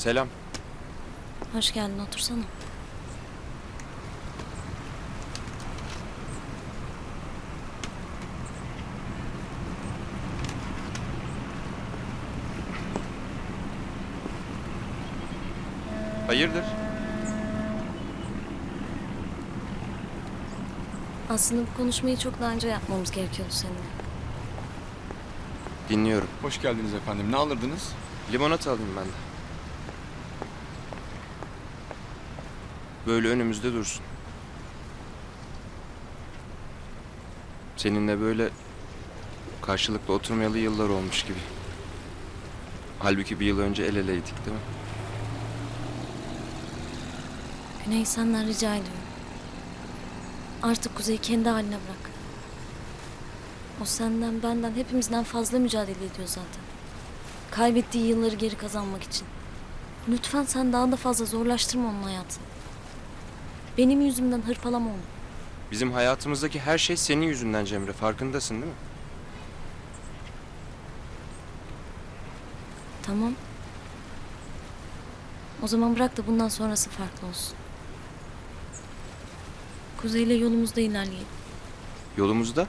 Selam. Hoş geldin otursana. Hayırdır? Aslında bu konuşmayı çok daha önce yapmamız gerekiyordu seninle. Dinliyorum. Hoş geldiniz efendim. Ne alırdınız? Limonata alayım ben de. Böyle önümüzde dursun. Seninle böyle karşılıklı oturmayalı yıllar olmuş gibi. Halbuki bir yıl önce el eleydik değil mi? Güney senden rica ediyorum. Artık Kuzey'i kendi haline bırak. O senden benden hepimizden fazla mücadele ediyor zaten. Kaybettiği yılları geri kazanmak için. Lütfen sen daha da fazla zorlaştırma onun hayatını. Benim yüzümden hırpalama onu. Bizim hayatımızdaki her şey senin yüzünden Cemre. Farkındasın değil mi? Tamam. O zaman bırak da bundan sonrası farklı olsun. Kuzey'le yolumuzda ilerleyelim. Yolumuzda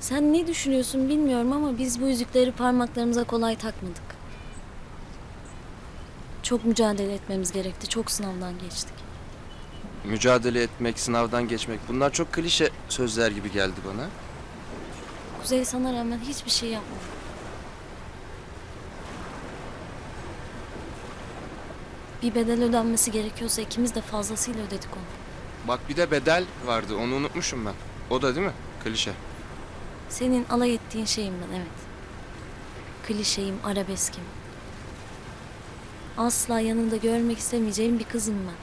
Sen ne düşünüyorsun bilmiyorum ama biz bu yüzükleri parmaklarımıza kolay takmadık. Çok mücadele etmemiz gerekti. Çok sınavdan geçtik. mücadele etmek, sınavdan geçmek bunlar çok klişe sözler gibi geldi bana. Kuzey sana rağmen hiçbir şey yapmadı. Bir bedel ödenmesi gerekiyorsa ikimiz de fazlasıyla ödedik onu. Bak bir de bedel vardı onu unutmuşum ben. O da değil mi? Klişe. Senin alay ettiğin şeyim ben evet. Klişeyim, arabeskim. Asla yanında görmek istemeyeceğim bir kızım ben.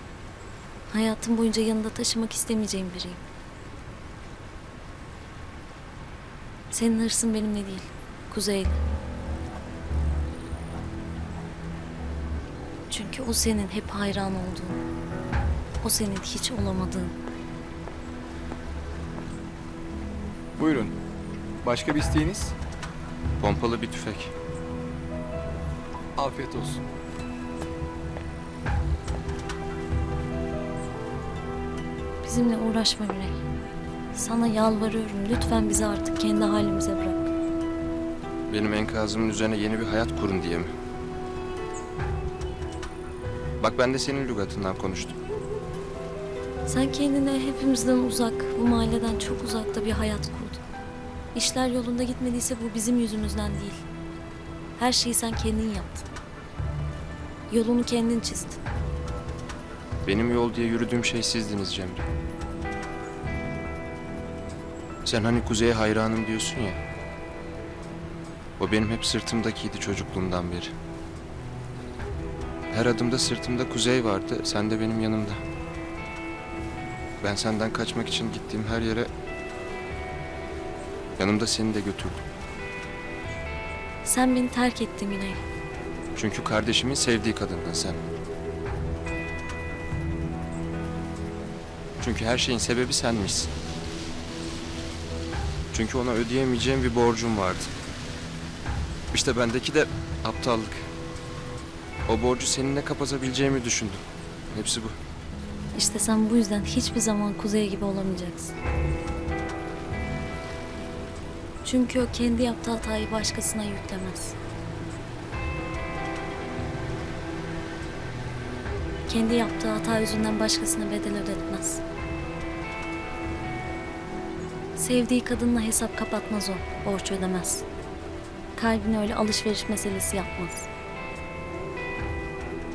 Hayatım boyunca yanında taşımak istemeyeceğim biriyim. Senin hırsın benimle değil, Kuzey'le. Çünkü o senin hep hayran olduğun, o senin hiç olamadığın. Buyurun. Başka bir isteğiniz? Pompalı bir tüfek. Afiyet olsun. Bizimle uğraşma Güney. Sana yalvarıyorum lütfen bizi artık kendi halimize bırak. Benim enkazımın üzerine yeni bir hayat kurun diye mi? Bak ben de senin lügatından konuştum. Sen kendine hepimizden uzak, bu mahalleden çok uzakta bir hayat kurdun. İşler yolunda gitmediyse bu bizim yüzümüzden değil. Her şeyi sen kendin yaptın. Yolunu kendin çizdin. Benim yol diye yürüdüğüm şey sizdiniz Cemre. Sen hani kuzeye hayranım diyorsun ya. O benim hep sırtımdakiydi çocukluğumdan beri. Her adımda sırtımda kuzey vardı, sen de benim yanımda. Ben senden kaçmak için gittiğim her yere yanımda seni de götürdüm. Sen beni terk ettin Güney. Çünkü kardeşimin sevdiği kadındın sen. Çünkü her şeyin sebebi senmişsin. Çünkü ona ödeyemeyeceğim bir borcum vardı. İşte bendeki de aptallık. O borcu seninle kapatabileceğimi düşündüm. Hepsi bu. İşte sen bu yüzden hiçbir zaman Kuzey gibi olamayacaksın. Çünkü o kendi yaptığı hatayı başkasına yüklemez. Kendi yaptığı hata yüzünden başkasına bedel ödetmez. Sevdiği kadınla hesap kapatmaz o, borç ödemez. Kalbine öyle alışveriş meselesi yapmaz.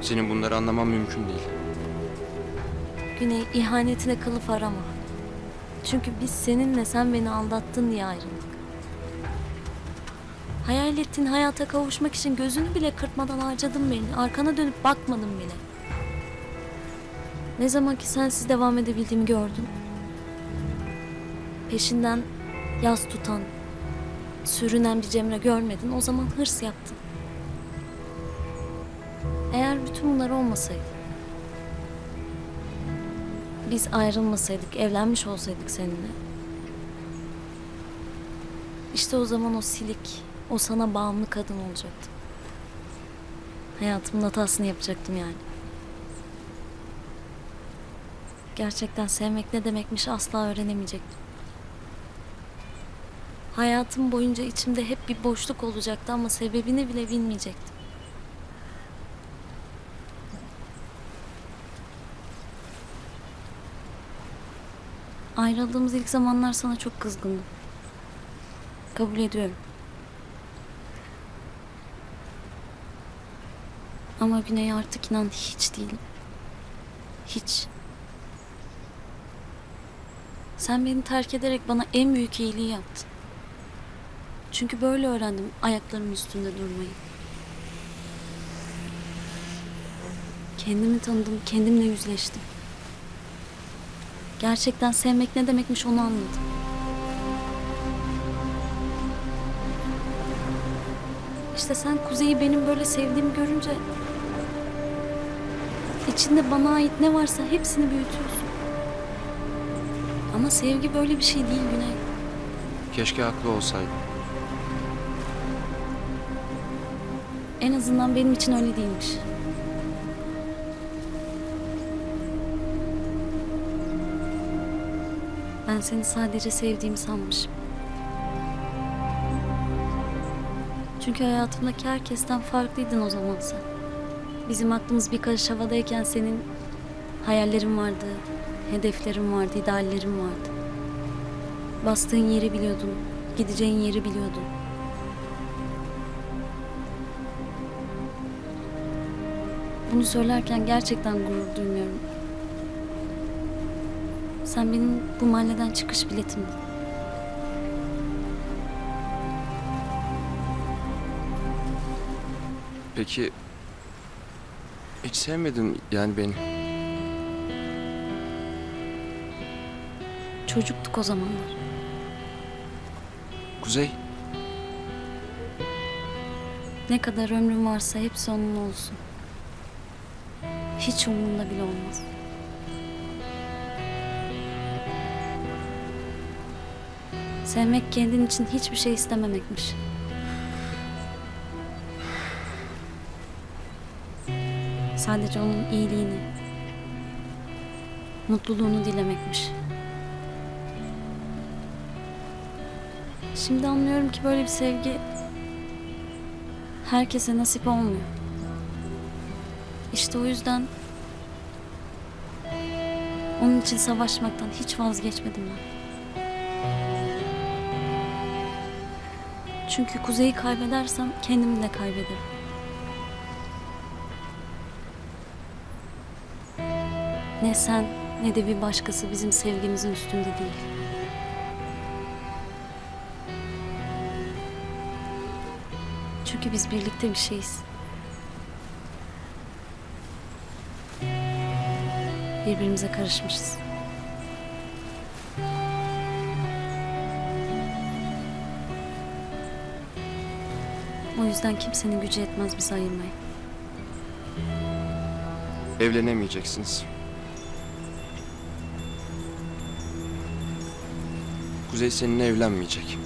Senin bunları anlaman mümkün değil. Güney ihanetine kılıf arama. Çünkü biz seninle sen beni aldattın diye ayrıldık. Hayal ettiğin hayata kavuşmak için gözünü bile kırpmadan harcadın beni. Arkana dönüp bakmadın bile. Ne zaman ki sensiz devam edebildiğimi gördün. Peşinden yaz tutan, sürünen bir Cemre görmedin. O zaman hırs yaptın. Eğer bütün bunlar olmasaydı, biz ayrılmasaydık, evlenmiş olsaydık seninle. İşte o zaman o silik, o sana bağımlı kadın olacaktı. Hayatımın hatasını yapacaktım yani. Gerçekten sevmek ne demekmiş asla öğrenemeyecektim. Hayatım boyunca içimde hep bir boşluk olacaktı ama sebebini bile bilmeyecektim. Ayrıldığımız ilk zamanlar sana çok kızgındım. Kabul ediyorum. Ama Güney artık inan hiç değilim. Hiç. Sen beni terk ederek bana en büyük iyiliği yaptın. Çünkü böyle öğrendim ayaklarımın üstünde durmayı. Kendimi tanıdım, kendimle yüzleştim. Gerçekten sevmek ne demekmiş onu anladım. İşte sen Kuzey'i benim böyle sevdiğimi görünce içinde bana ait ne varsa hepsini büyütüyorsun. Ama sevgi böyle bir şey değil Güney. Keşke haklı olsaydın. En azından benim için öyle değilmiş. Ben seni sadece sevdiğimi sanmışım. Çünkü hayatımdaki herkesten farklıydın o zaman sen. Bizim aklımız bir karış havadayken senin hayallerin vardı, hedeflerin vardı, ideallerin vardı. Bastığın yeri biliyordun, gideceğin yeri biliyordun. Bunu söylerken gerçekten gurur duymuyorum. Sen benim bu mahalleden çıkış biletimdin. Peki hiç sevmedin yani beni. Çocuktuk o zamanlar. Kuzey, Ne kadar ömrüm varsa hepsi onun olsun. Hiç umurumda bile olmaz. Sevmek kendin için hiçbir şey istememekmiş. Sadece onun iyiliğini, mutluluğunu dilemekmiş. Şimdi anlıyorum ki böyle bir sevgi herkese nasip olmuyor. İşte o yüzden onun için savaşmaktan hiç vazgeçmedim ben. Çünkü Kuzey'i kaybedersem kendimi de kaybederim. Ne sen ne de bir başkası bizim sevgimizin üstünde değil. Çünkü biz birlikte bir şeyiz. Birbirimize karışmışız. O yüzden kimsenin gücü yetmez bizi ayırmaya. evlenemeyeceksiniz. Kuzey seninle evlenmeyecek.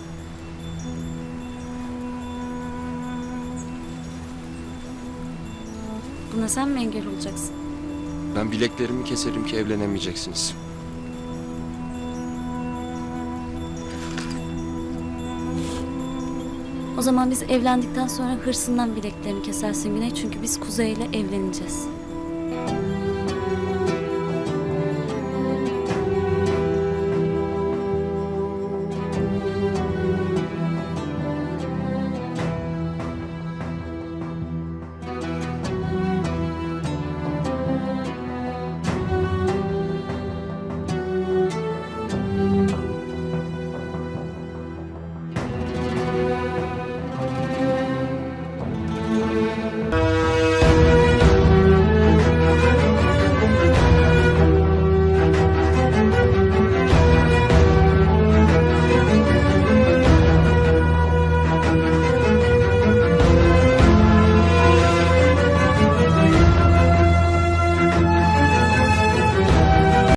Buna sen mi engel olacaksın? Ben bileklerimi keserim ki evlenemeyeceksiniz. O zaman biz evlendikten sonra hırsından bileklerini kesersin Güney. Çünkü biz Kuzey ile evleneceğiz.